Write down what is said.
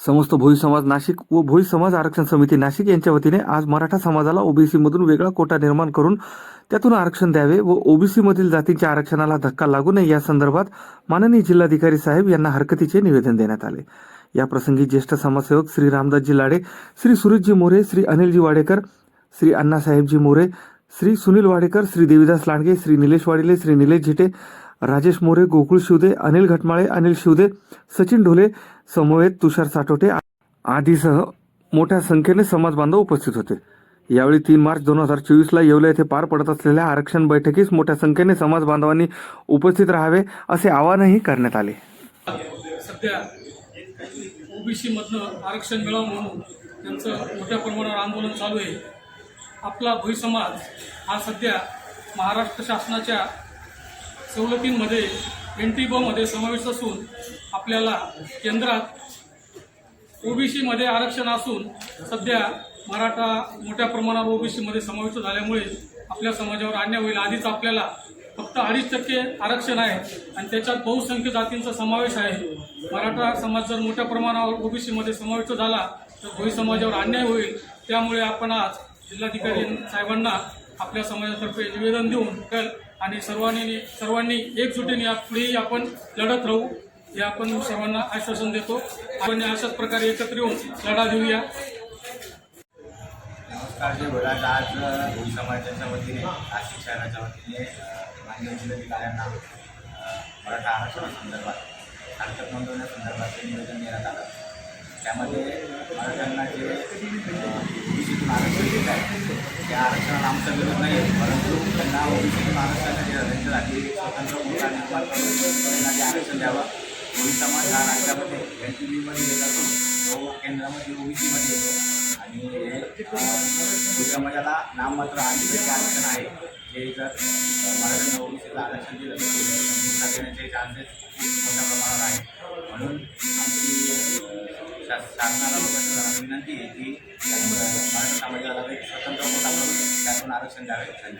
समस्त भोई समाज नाशिक व भोई समाज आरक्षण समिती नाशिक यांच्या वतीने आज मराठा समाजाला ओबीसीमधून वेगळा कोटा निर्माण करून त्यातून आरक्षण द्यावे व ओबीसीमधील जातींच्या आरक्षणाला धक्का लागू नये या संदर्भात माननीय जिल्हाधिकारी साहेब यांना हरकतीचे निवेदन देण्यात आले. या प्रसंगी ज्येष्ठ समाजसेवक श्री रामदासजी लाडे श्री सुरेशजी मोरे श्री अनिलजी वाडेकर श्री अण्णासाहेबजी मोरे श्री सुनील वाडेकर श्री देवीदास लांडगे श्री निलेश वाडिले श्री निलेश झिटे राजेश मोरे गोकुळ शिवदे अनिल घटमाळे अनिल शिवदे सचिन ढोले समवेत तुषार साठोटे आदीसह मोठ्या संख्येने समाज बांधव उपस्थित होते. यावेळी तीन मार्च दोन हजार चोवीसला येवला येथे पार पडत असलेल्या आरक्षण बैठकीस मोठ्या संख्येने समाज बांधवांनी उपस्थित राहावे असे आवाहनही करण्यात आले. सध्या ओबीसी आरक्षण मिळावं म्हणून त्यांचं मोठ्या प्रमाणावर आंदोलन चालू आहे. आपला भोई समाज हा सध्या महाराष्ट्र शासनाच्या सवलतींमध्ये एन टी बोमध्ये समावेश असून आपल्याला केंद्रात ओबीसीमध्ये आरक्षण असून सध्या मराठा मोठ्या प्रमाणावर ओबीसीमध्ये समाविष्ट झाल्यामुळे आपल्या समाजावर अन्याय होईल. आधीच आपल्याला फक्त अडीच टक्के आरक्षण आहे आणि त्याच्यात बहुसंख्य जातींचा समावेश आहे. मराठा समाज जर मोठ्या प्रमाणावर ओबीसीमध्ये समाविष्ट झाला तर भोई समाजावर अन्याय होईल. त्यामुळे आपण आज जिल्हाधिकारी साहेबांना आपल्या समाजातर्फे निवेदन देऊन आणि सर्वांनी सर्वांनी एकजुटीने यापुढेही आपण लढत राहू हे आपण सर्वांना आश्वासन देतो. आपण अशाच प्रकारे एकत्र येऊन लढा देऊया. नमस्कार जय भोलाट आज भोई समाजाच्या वतीने नाशिक शहराच्या वतीने अ, माननीय जिल्हाधिकाऱ्यांना मराठा आरक्षणासंदर्भात हरकत नोंदवण्यासंदर्भात निवेदन देण्यात आलं. त्यामध्ये मराठ्यांना आरक्षण देत आहे त्या आरक्षणाला आमचा विरोध नाही आहे परंतु त्यांना ओबीसीतून आरक्षणासाठी जे त्यांच्यासाठी स्वतंत्र कोटा निर्माण करून त्यांना ते आरक्षण द्यावं ओबी समाज हा राज्यामध्ये एन टी बीमध्ये येत असून तो केंद्रामध्ये ओबीसीमध्ये येतो आणि हे भोई समाजाला नाममात्र आठ आरक्षण आहे हे जर महाराष्ट्र ओबीसीला आरक्षण दिलं तर देण्याचे चान्सेस मोठ्या प्रमाणात आहे म्हणून आमची शासनाला विनंती आहे की अ, मराठा समाजाला एक